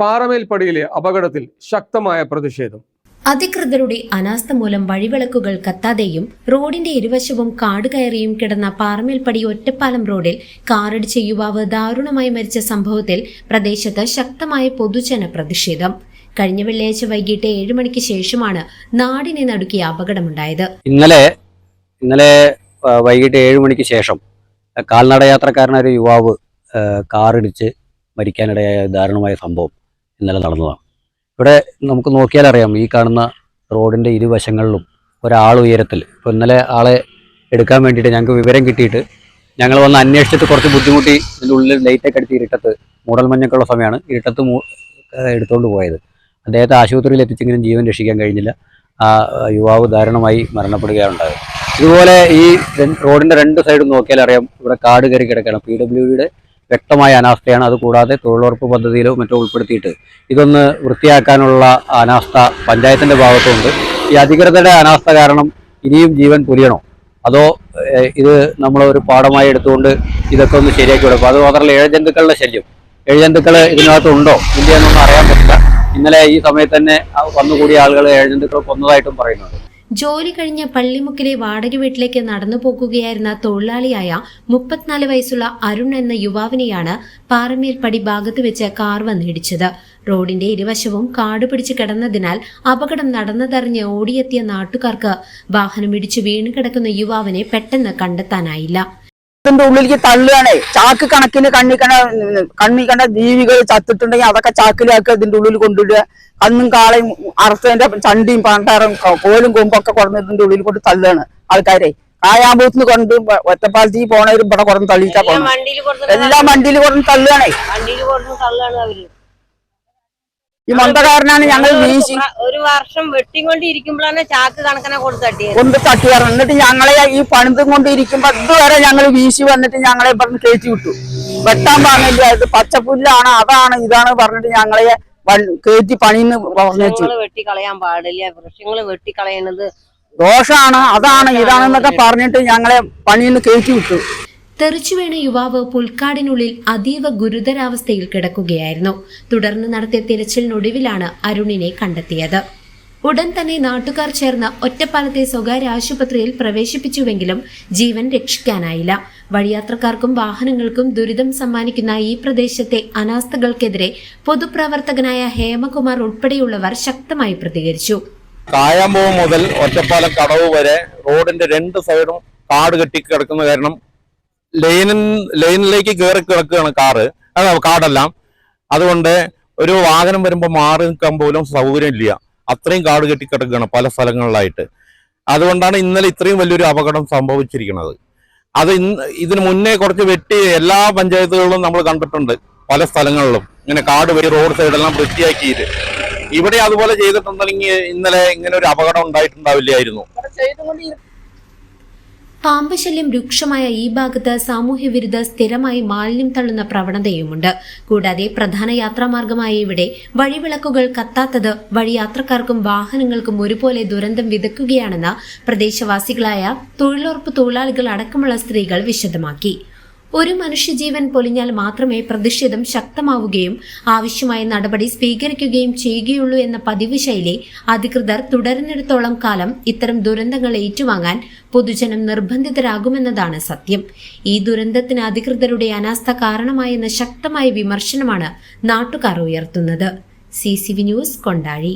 പാറമേൽപ്പടിയിലെ അപകടത്തിൽ ശക്തമായ പ്രതിഷേധം. അധികൃതരുടെ അനാസ്ഥ മൂലം വഴിവിളക്കുകൾ കത്താതെയും റോഡിന്റെ ഇരുവശവും കാട് കയറിയും കിടന്ന പാറമേൽപ്പടി ഒറ്റപ്പാലം റോഡിൽ കാറടിച്ച യുവാവ് ദാരുണമായി മരിച്ച സംഭവത്തിൽ പ്രദേശത്ത് ശക്തമായ പൊതുജന പ്രതിഷേധം. കഴിഞ്ഞ വെള്ളിയാഴ്ച വൈകിട്ട് ഏഴ് മണിക്ക് ശേഷമാണ് നാടിനെ നടുക്കിയ അപകടമുണ്ടായത്. ഇന്നലെ ഇന്നലെ വൈകിട്ട് ഏഴ് മണിക്ക് ശേഷം കാൽനടയാത്രക്കാരനായ കാൽനട യാത്രക്കാരനായ ഒരു യുവാവ് കാറിടിച്ച് മരിക്കാനിടയായ ദാരുണമായ സംഭവം. ഇന്നലെ നടന്നതാണ്. ഇവിടെ നമുക്ക് നോക്കിയാൽ അറിയാം ഈ കാണുന്ന റോഡിന്റെ ഇരുവശങ്ങളിലും ഒരാൾ ഉയരത്തിൽ. ഇപ്പോൾ ഇന്നലെ ആളെ എടുക്കാൻ വേണ്ടിയിട്ട് ഞങ്ങൾക്ക് വിവരം കിട്ടിയിട്ട് ഞങ്ങൾ വന്ന് അന്വേഷിച്ചിട്ട് കുറച്ച് ബുദ്ധിമുട്ടി ഇതിന്റെ ഉള്ളിൽ ലൈറ്റൊക്കെ അടിച്ച് ഇരുട്ടത്ത് മൂടൽമഞ്ഞൊക്കെയുള്ള സമയമാണ് ഇരുട്ടത്ത് എടുത്തുകൊണ്ട് പോയത്. അദ്ദേഹത്തെ ആശുപത്രിയിൽ എത്തിച്ചെങ്കിലും ജീവൻ രക്ഷിക്കാൻ കഴിഞ്ഞില്ല. ആ യുവാവ് ദാരുണമായി മരണപ്പെടുകയാണുണ്ടായത് ഇതുപോലെ ഈ റോഡിന്റെ രണ്ട് സൈഡും നോക്കിയാൽ അറിയാം ഇവിടെ കാട് കയറി കിടക്കണം പി ഡബ്ല്യു ഡിയുടെ വ്യക്തമായ അനാസ്ഥയാണ് അതുകൂടാതെ തൊഴിലുറപ്പ് പദ്ധതിയിലോ മറ്റോ ഉൾപ്പെടുത്തിയിട്ട്. ഇതൊന്ന് വൃത്തിയാക്കാനുള്ള അനാസ്ഥ പഞ്ചായത്തിന്റെ ഭാഗത്തുണ്ട്. ഈ അധികൃതരുടെ അനാസ്ഥ കാരണം ഇനിയും ജീവൻ പുലിയണോ അതോ ഇത് നമ്മൾ ഒരു പാഠമായി എടുത്തുകൊണ്ട് ഇതൊക്കെ ഒന്ന് ശരിയാക്കി കൊടുക്കും അത് മാത്രമല്ല ഏഴജന്തുക്കളുടെ ശല്യം. ഏഴജന്തുക്കൾ ഇതിനകത്തുണ്ടോ ഉണ്ടോ? ഇല്ല അറിയാൻ പറ്റില്ല. ഇന്നലെ ഈ സമയത്ത് തന്നെ വന്നുകൂടിയ ആളുകൾ ഏഴജന്തുക്കൾ കൊന്നതായിട്ടും പറയുന്നുണ്ട്. ജോലി കഴിഞ്ഞ പള്ളിമുക്കിലെ വാടക വീട്ടിലേക്ക് നടന്നു പോകുകയായിരുന്ന തൊഴിലാളിയായ മുപ്പത്തിനാല് വയസ്സുള്ള അരുൺ എന്ന യുവാവിനെയാണ് പാറമേൽപ്പടി ഭാഗത്ത് വെച്ച് കാർ വന്നിടിച്ചത്. റോഡിന്റെ ഇരുവശവും കാട് പിടിച്ച് കിടന്നതിനാൽ അപകടം നടന്നതറിഞ്ഞ് ഓടിയെത്തിയ നാട്ടുകാർക്ക് വാഹനം ഇടിച്ചു വീണ് കിടക്കുന്ന യുവാവിനെ പെട്ടെന്ന് കണ്ടെത്താനായില്ല. ഇതിന്റെ ഉള്ളിലേക്ക് തള്ളുകയാണേ. ചാക്ക് കണക്കിന് കണ്ണി കണ്ട കണ്ണി കണ്ട ജീവികൾ ചത്തിട്ടുണ്ടെങ്കിൽ അതൊക്കെ ചാക്കിലാക്കി അതിന്റെ ഉള്ളിൽ കൊണ്ടിടുക അന്നും കാളയും അറുത്തതിന്റെ ചണ്ടിയും പണ്ടാറും കോലും കൊമ്പൊക്കെ കുറഞ്ഞതിന്റെ ഉള്ളിൽ കൊണ്ട് തള്ളുകയാണ് ആൾക്കാരെ. കായാമ്പൂത്തിന് കൊണ്ട് ഒറ്റപ്പാലത്തി പോണവരും ഇവിടെ കുറഞ്ഞ് തള്ളിയിട്ടാ പോണം പോകണം എല്ലാം വണ്ടിയിൽ കുറഞ്ഞ് തള്ളുകയാണേ. വണ്ടിയിൽ കുറഞ്ഞ് തള്ളുകയാണ് അവർ. ഈ മന്ദകാരനാണ് ഞങ്ങൾ ഞങ്ങൾ വീശി ഒരു വർഷം വെട്ടിക്കൊണ്ടിരിക്കുമ്പോഴാണ് ചാക്ക് കണക്കനെ കൊണ്ട് തട്ടി കൊണ്ട് തട്ടി കയറണം എന്നിട്ട് ഞങ്ങളെ ഈ പണിതും കൊണ്ട് ഇരിക്കുമ്പോ ഇതുവരെ ഞങ്ങൾ വീശി വന്നിട്ട് ഞങ്ങളെ പറഞ്ഞ് കയറ്റി വിട്ടു. വെട്ടാൻ പറഞ്ഞില്ല. ഇത് പച്ചപ്പുല്ലാണ് അതാണ് ഇതാണ് പറഞ്ഞിട്ട് ഞങ്ങളെ കേറ്റി കയറ്റി പണിന്ന് പറഞ്ഞു വെട്ടി കളയാൻ വെട്ടിക്കളയാൻ പാടില്ല. വെട്ടി വെട്ടിക്കളയണത് ദോഷാണ് അതാണ് ഇതാണെന്നൊക്കെ പറഞ്ഞിട്ട് ഞങ്ങളെ പണിന്ന് കയറ്റി വിട്ടു. തെറിച്ചുവീണ യുവാവ് പുൽക്കാടിനുള്ളിൽ അതീവ ഗുരുതരാവസ്ഥയിൽ കിടക്കുകയായിരുന്നു. തുടർന്ന് നടത്തിയ തിരച്ചിലിനൊടുവിലാണ് അരുണിനെ കണ്ടെത്തിയത്. ഉടൻ തന്നെ നാട്ടുകാർ ചേർന്ന് ഒറ്റപ്പാലത്തെ സ്വകാര്യ ആശുപത്രിയിൽ പ്രവേശിപ്പിച്ചുവെങ്കിലും ജീവൻ രക്ഷിക്കാനായില്ല. വഴിയാത്രക്കാർക്കും വാഹനങ്ങൾക്കും ദുരിതം സമ്മാനിക്കുന്ന ഈ പ്രദേശത്തെ അനാസ്ഥകൾക്കെതിരെ പൊതുപ്രവർത്തകനായ ഹേമകുമാർ ഉൾപ്പെടെയുള്ളവർ ശക്തമായി പ്രതികരിച്ചു. കായാമ്പൂവ് മുതൽ ഒറ്റപ്പാലം കടവ് വരെ റോഡിന്റെ രണ്ട് സൈഡും കാട് കെട്ടി കിടക്കുന്ന കാരണം ലൈനിൻ ലൈനിലേക്ക് കയറി കിടക്കുകയാണ് കാറ്. അത് കാടെല്ലാം. അതുകൊണ്ട് ഒരു വാഹനം വരുമ്പോൾ മാറി നിൽക്കാൻ പോലും സൗകര്യം ഇല്ല അത്രയും കാട് കെട്ടി കിടക്കുകയാണ് പല സ്ഥലങ്ങളിലായിട്ട്. അതുകൊണ്ടാണ് ഇന്നലെ ഇത്രയും വലിയൊരു അപകടം സംഭവിച്ചിരിക്കുന്നത്. അത് ഇന്ന് ഇതിന് മുന്നേ കുറച്ച് വെട്ടി എല്ലാ പഞ്ചായത്തുകളിലും നമ്മൾ കണ്ടിട്ടുണ്ട്. പല സ്ഥലങ്ങളിലും. ഇങ്ങനെ കാട് വഴി റോഡ് സൈഡെല്ലാം വൃത്തിയാക്കിയിട്ട്. ഇവിടെ അതുപോലെ ചെയ്തിട്ടുണ്ടെങ്കിൽ ഇന്നലെ ഇങ്ങനെ ഒരു അപകടം ഉണ്ടായിട്ടുണ്ടാവില്ലായിരുന്നു. പാമ്പ് ശല്യം രൂക്ഷമായ ഈ ഭാഗത്ത് സാമൂഹ്യ വിരുദ്ധ സ്ഥിരമായി മാലിന്യം തള്ളുന്ന പ്രവണതയുമുണ്ട്. കൂടാതെ പ്രധാന യാത്രാമാർഗമായ ഇവിടെ വഴിവിളക്കുകൾ കത്താത്തത് വഴി യാത്രക്കാർക്കും വാഹനങ്ങൾക്കും ഒരുപോലെ ദുരന്തം വിതക്കുകയാണെന്ന് പ്രദേശവാസികളായ തൊഴിലുറപ്പ് തൊഴിലാളികൾ അടക്കമുള്ള സ്ത്രീകൾ വിശദമാക്കി. ഒരു മനുഷ്യജീവൻ പൊലിഞ്ഞാൽ മാത്രമേ പ്രതിഷേധം ശക്തമാവുകയും ആവശ്യമായ നടപടി സ്വീകരിക്കുകയും ചെയ്യുകയുള്ളൂ എന്ന പതിവ് ശൈലി അധികൃതർ തുടരുന്നിടത്തോളം കാലം ഇത്തരം ദുരന്തങ്ങൾ ഏറ്റുവാങ്ങാൻ പൊതുജനം നിർബന്ധിതരാകുമെന്നതാണ് സത്യം. ഈ ദുരന്തത്തിന് അധികൃതരുടെ അനാസ്ഥ കാരണമായെന്ന ശക്തമായ വിമർശനമാണ് നാട്ടുകാർ ഉയർത്തുന്നത്. C news Kondazhi.